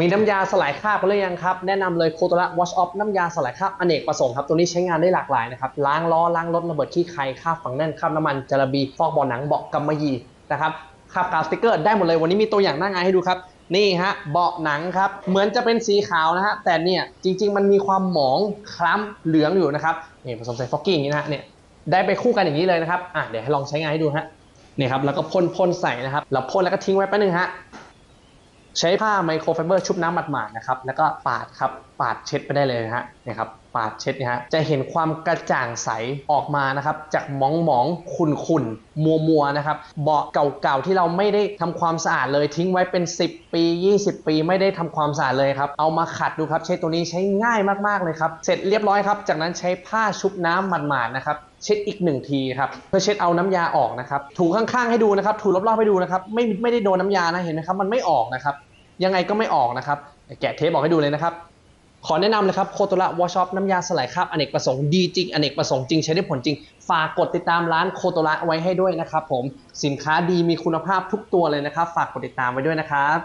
มีน้ำยาสลายคราบกันหรือยังครับ แนะนำเลยโคตระ Wash Off น้ำยาสลายคราบอเนกประสงค์ครับ ตัวนี้ใช้งานได้หลากหลายนะครับ ล้างล้อ ล้างรถระเบิดขี้ใครคราบฝังแน่นคราบน้ำมันจาระบีฟอกบ่อหนังเบาะกำมะหยี่นะครับคราบกาวสติกเกอร์ได้หมดเลยวันนี้มีตัวอย่างหน้างานให้ดูครับนี่ฮะเบาะหนังครับ เหมือนจะเป็นสีขาวนะฮะแต่เนี่ยจริง ๆ มันมีความหมองคล้ำเหลืองอยู่นะครับนี่ผสมใส่ฟอกกี้อย่างนี้นะฮะเนี่ยได้ไปคู่กันอย่างนี้เลยนะครับอะเดี๋ยวให้ลองใช้งานให้ดูฮะนี่ครับแล้วก็พ่นพ่นใส่นะครับแล้วพ่นแล้วก็ทิ้งไว้แป๊บนึงฮะ ใช้ผ้าไมโครไฟเบอร์ชุบน้ำหมาดๆนะครับ แล้วก็ปาดครับ ปาดเช็ดไปได้เลยนะฮะนี่ยครับ ปาดเช็ดเนี่ยฮะ จะเห็นความกระจ่างใสออกมานะครับ จากหมองหมองขุ่นขุ่นมัวมัวๆนะครับ เบาะเก่าๆที่เราไม่ได้ทำความสะอาดเลยทิ้งไว้เป็น 10 ปี 20 ปีไม่ได้ทำความสะอาดเลยครับ เอามาขัดดูครับ ใช้ตัวนี้ใช้ง่ายมากๆเลยครับ เสร็จเรียบร้อยครับ จากนั้นใช้ผ้าชุบน้ำหมาดๆนะครับเช็ดอีกหนึ่งทีครับเพื่อเช็ดเอาน้ำยาออกนะครับถูข้างๆให้ดูนะครับ ถูรอบๆให้ดูนะครับไม่ไม่ได้โดนน้ำยานะเห็นไหมครับมันไม่ออกนะครับ ยังไงก็ไม่ออกนะครับแกะเทปออกให้ดูเลยนะครับขอแนะนำเลยครับโคโตระวอชอปน้ำยาสลายคราบอเนกประสงค์ดีจริงอเนกประสงค์จริงใช้ได้ผลจริง ฝากกดติดตามร้านโคโตระไว้ให้ด้วยนะครับผมสินค้าดีมีคุณภาพทุกตัวเลยนะครับ ฝากกดติดตามไว้ด้วยนะครับ